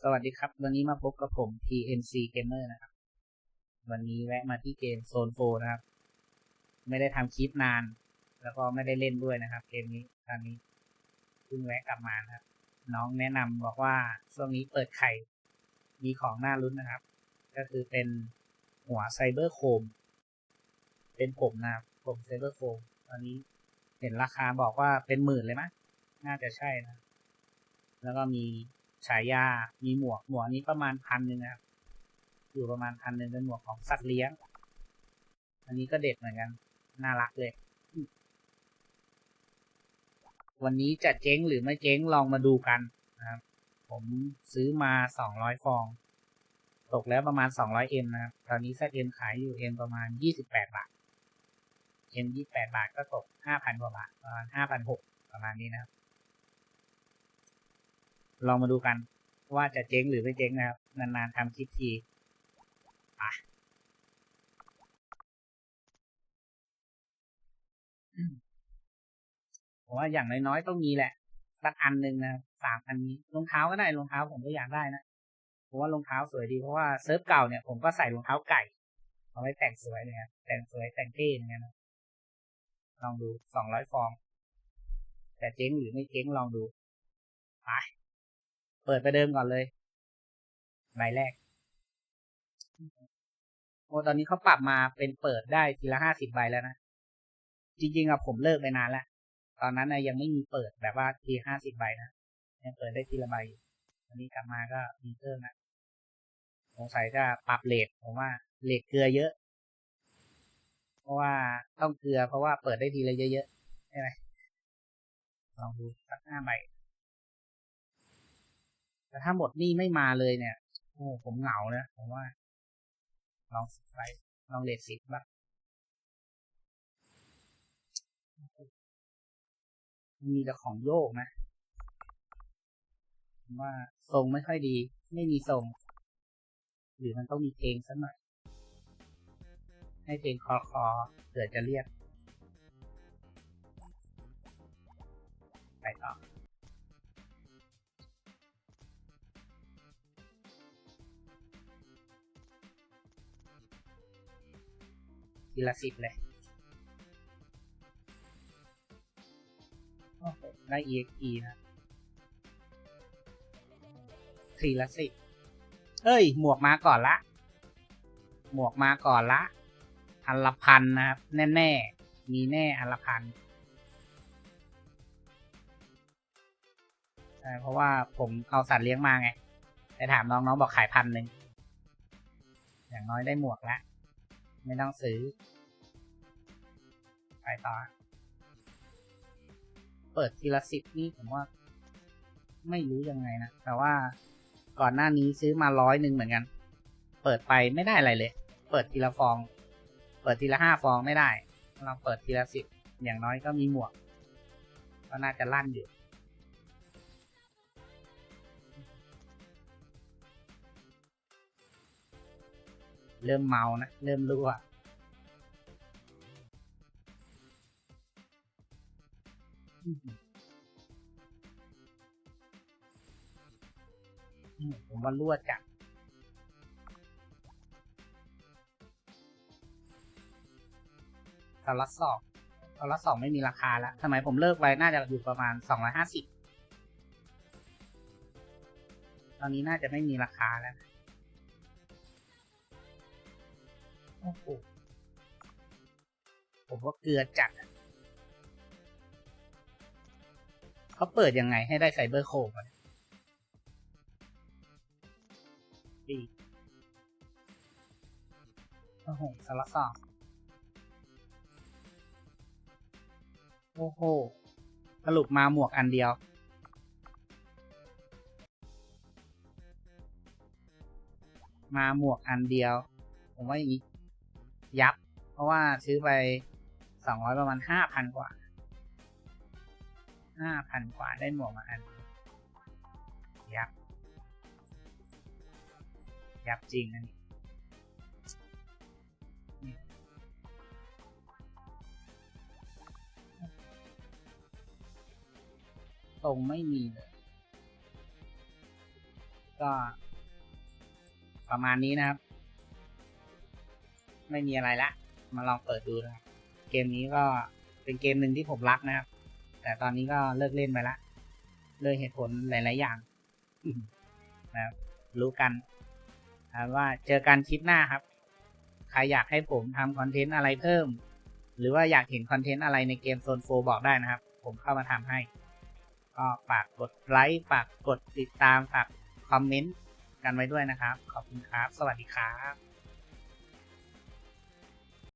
สวัสดีครับ วันนี้มาพบกับผม TNC Gamer นะครับ วันนี้แวะมาที่เกมโซนโฟนะครับ ไม่ได้ทำคลิปนาน แล้วก็ไม่ได้เล่นด้วยนะครับ เกมนี้ตอนนี้เพิ่งแวะกลับมานะครับ น้องแนะนำบอกว่าช่วงนี้เปิดไข่ มีของน่ารุ้นนะครับ ก็คือเป็นหัวไซเบอร์โคม เป็นผมนะครับผมไซเบอร์โคมตอนนี้เห็นราคาบอกว่าเป็นหมื่นเลยมั้ยน่าจะใช่นะ แล้วก็มี ฉายา มีหมวก หมวกนี้ประมาณพันหนึ่งนะครับ อยู่ประมาณพันหนึ่งเป็นหมวกของสัตว์เลี้ยง อันนี้ก็เด็ดเหมือนกัน น่ารักเลย วันนี้จะเจ๊งหรือไม่เจ๊งลองมาดูกันนะครับ ผมซื้อมาสองร้อยฟอง ตกแล้วประมาณสองร้อยเอ็มนะครับ ตอนนี้ ZM ขายอยู่เอ็มประมาณยี่สิบแปดบาทเอ็มยี่แปดบาทก็ตกห้าพันกว่าบาทประมาณห้าพันหกประมาณนี้นะครับ ลองมาดูกันว่าจะเจ๊งหรือไม่เจ๊งนะครับ นานๆทำคลิปทีไปผมว่าอย่างน้อยๆต้องมีแหละ สักอันหนึ่งนะสามอันนี้รองเท้าก็ได้รองเท้าผมก็อยากได้นะผมว่ารองเท้าสวยดีเพราะว่าเซิร์ฟเก่าเนี่ยผมก็ใส่รองเท้าไก่ เอาไว้แต่งสวยเลยครับแต่งสวยแต่งเท่ย่างเงี้ยนะลองดูสองร้อยฟอง แต่เจ๊งหรือไม่เจ๊งลองดูไป เปิดไปเดิมก่อนเลยใบแรก โอ้ตอนนี้เขาปรับมาเป็นเปิดได้ทีละห้าสิบใบแล้วนะ จริงๆอะผมเลิกไปนานแล้วตอนนั้นนะยังไม่มีเปิดแบบว่าทีห้าสิบใบนะยังเปิดได้ทีละใบตอนนี้กลับมาก็มีเพิ่มนะสงสัยจะปรับเลทผมว่าเลทเกลือเยอะ เพราะว่าต้องเกลือเพราะว่าเปิดได้ทีละเยอะๆใช่ไหมลองดูสักห้าใบ แต่ถ้าหมดนี่ไม่มาเลยเนี่ยโอ้ผมเหงานะผมว่า ลองสิบไปลองเลทสิบบ้างมีแต่ของโยกนะผมว่าทรงไม่ค่อยดี ไม่มีทรง หรือมันต้องมีเพลงสักหน่อย ให้เพลงคอคอเผื่อจะเรียก ไปต่อ ทีละสิบเลยโอ้โหได้ EXE นะทีละสิบเอ้ย หมวกมาก่อนละ หมวกมาก่อนละ อันละพันนะครับ แน่ๆ มีแน่อันละพันใช่เพราะว่าผมเอาสัตว์เลี้ยงมาไง ไปถามน้องน้องบอกขายพันหนึ่ง อย่างน้อยได้หมวกแล้ว ไม่ต้องซื้อ ไปต่อ เปิดทีละสิบนี่ผมว่า ไม่รู้ยังไงนะ แต่ว่าก่อนหน้านี้ซื้อมาร้อยหนึ่งเหมือนกัน เปิดไปไม่ได้อะไรเลย เปิดทีละฟอง เปิดทีละห้าฟองไม่ได้ลองเปิดทีละสิบอย่างน้อยก็มีหมวก ก็น่าจะลั่นอยู่ เริ่มเมานะ เริ่มรั่วผมว่ารั่วจัดตอนละสองตอนละสองไม่มีราคาแล้วสมัยผมเลิกไปน่าจะอยู่ประมาณสองร้อยห้าสิบตอนนี้น่าจะไม่มีราคาแล้ว โอ้โหผมว่าเกลือจัดเขาเปิดยังไงให้ได้ไซเบอร์โคมอะดีโอ้โหสารสอบโอ้โห สรุปมาหมวกอันเดียว มาหมวกอันเดียว ผมว่าอย่างนี้ ยับ เพราะว่าซื้อไปสองร้อยประมาณห้าพันกว่าห้าพันกว่าได้หมวกมาอัน ยับ ยับจริงอันนี้ตรงไม่มีเลย ก็ประมาณนี้นะครับ ไม่มีอะไรละ มาลองเปิดดูนะครับเกมนี้ก็เป็นเกมหนึ่งที่ผมรักนะครับ แต่ตอนนี้ก็เลิกเล่นไปละเลยเหตุผลหลาย ๆ อย่างนะครับ รู้กันครับว่าเจอกันคลิปหน้าครับ ใครอยากให้ผมทำคอนเทนต์อะไรเพิ่ม หรือว่าอยากเห็นคอนเทนต์อะไรในเกมโซนโฟบอกได้นะครับ ผมเข้ามาทำให้ ก็ฝากกดไลค์ฝากกดติดตามฝากคอมเมนต์กันไว้ด้วยนะครับ ขอบคุณครับ สวัสดีครับ